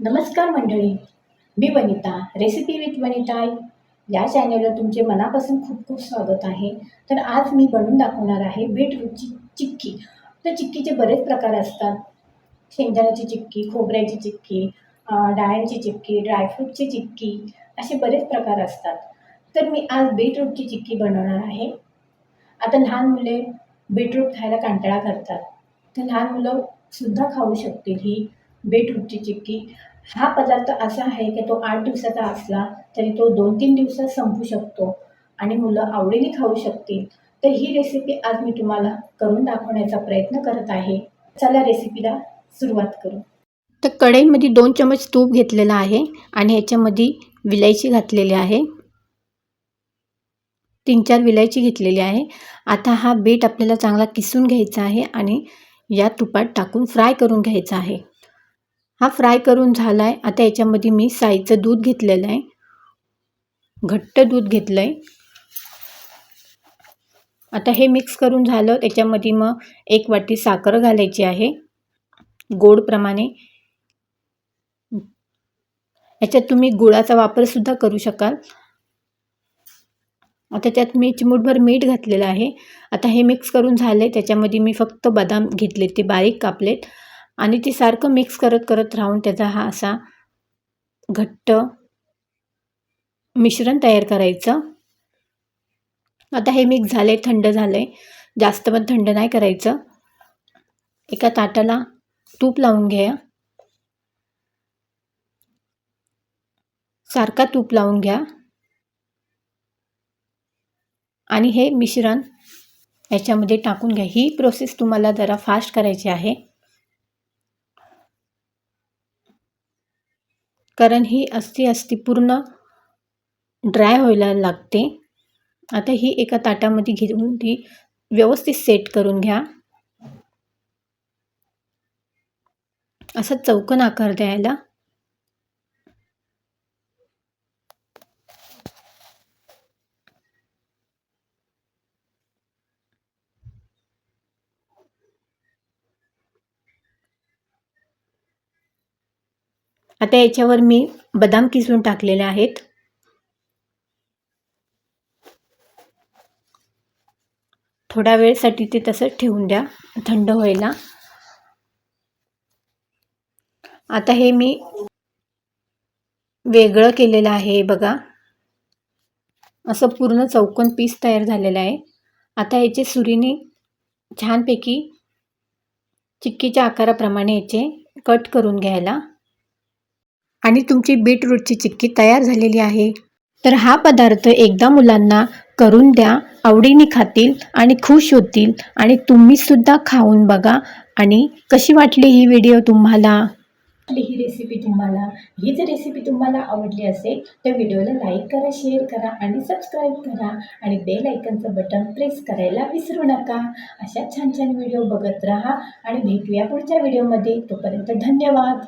नमस्कार मंडळी. मी वनिता रेसिपी विथ वनिता या चॅनलवर तुमचे मनापासून खूप खूप स्वागत आहे. तर आज मी बनवून दाखवणार आहे बीटरूटची चिक्की. तर चिक्कीचे बरेच प्रकार असतात. शेंगदाण्याची चिक्की खोबऱ्याची चिक्की डाळ्यांची चिक्की ड्रायफ्रूटची चिक्की असे बरेच प्रकार असतात. तर मी आज बीटरूटची चिक्की बनवणार आहे. आता लहान मुले बीटरूट खायला कंटाळा करतात. तर लहान मुलं सुद्धा खाऊ शकतील ही बीटरूटची चिक्की. हा पदार्थ असा आहे की तो आठ दिवसाचा असला तरी तो दोन तीन दिवसात संपू शकतो आणि मुलं आवडीने खाऊ शकतील. तर ही रेसिपी आज मी तुम्हाला करून दाखवण्याचा प्रयत्न करत आहे. चला रेसिपीला सुरुवात करू. तर कढईमध्ये दोन चमच तूप घेतलेलं आहे आणि याच्यामध्ये विलायची घातलेली आहे. तीन चार विलायची घेतलेली आहे. आता हा बीट आपल्याला चांगला किसून घ्यायचा आहे आणि या तुपात टाकून फ्राय करून घ्यायचा आहे. हा फ्राय करून झाला आहे आता याच्यामध्ये मी साईचं दूध घेतलेलं आहे. घट्ट दूध घेतलं आहे आता हे मिक्स करून झालं. त्याच्यामध्ये मग एक वाटी साखर घालायची आहे. गोडप्रमाणे याच्यात तुम्ही गुळाचा वापरसुद्धा करू शकाल. आता त्यात मी चिमूटभर मीठ घातलेलं आहे. आता हे मिक्स करून झालं आहे त्याच्यामध्ये मी फक्त बदाम घेतले ते बारीक कापलेत. आणि ते सारखं मिक्स करत करत राहून त्याचा हा असा घट्ट मिश्रण तयार करायचं. आता हे मिक्स झालं आहे थंड झालं. आहे जास्त पण थंड नाही करायचं. एका ताटाला तूप लावून घ्या. सारखा तूप लावून घ्या. आणि हे मिश्रण याच्यामध्ये टाकून घ्या. ही प्रोसेस तुम्हाला जरा फास्ट करायची आहे. कारण ही अस्ती अस्ती पूर्ण ड्राय व्हायला लागते. आता ही एका ताटामध्ये घेऊन ती व्यवस्थित सेट करून घ्या. असा चौकन आकार द्यायला. आता याच्यावर मी बदाम किसून टाकलेले आहेत. थोड्या वेळसाठी ते तसंच ठेवून द्या थंड व्हायला. आता हे मी वेगळं केलेलं आहे बघा. असं पूर्ण चौकोन पीस तयार झालेलं आहे. आता याचे सुरीने छानपैकी चिक्कीच्या आकाराप्रमाणे याचे कट करून घ्यायला. आणि तुमची बीटरूटची चिक्की तयार झालेली आहे. तर हा पदार्थ एकदा मुलांना करून द्या आवडीने खातील आणि खुश होतील आणि तुम्हीसुद्धा खाऊन बघा. आणि कशी वाटली ही व्हिडिओ तुम्हाला? ही रेसिपी तुम्हाला? ही जर रेसिपी तुम्हाला आवडली असेल तर व्हिडिओला लाईक करा शेअर करा आणि सबस्क्राईब करा. आणि बेल आयकनचं बटन प्रेस करायला विसरू नका. अशा छान छान व्हिडिओ बघत राहा आणि भेटूया पुढच्या व्हिडिओमध्ये तोपर्यंत धन्यवाद.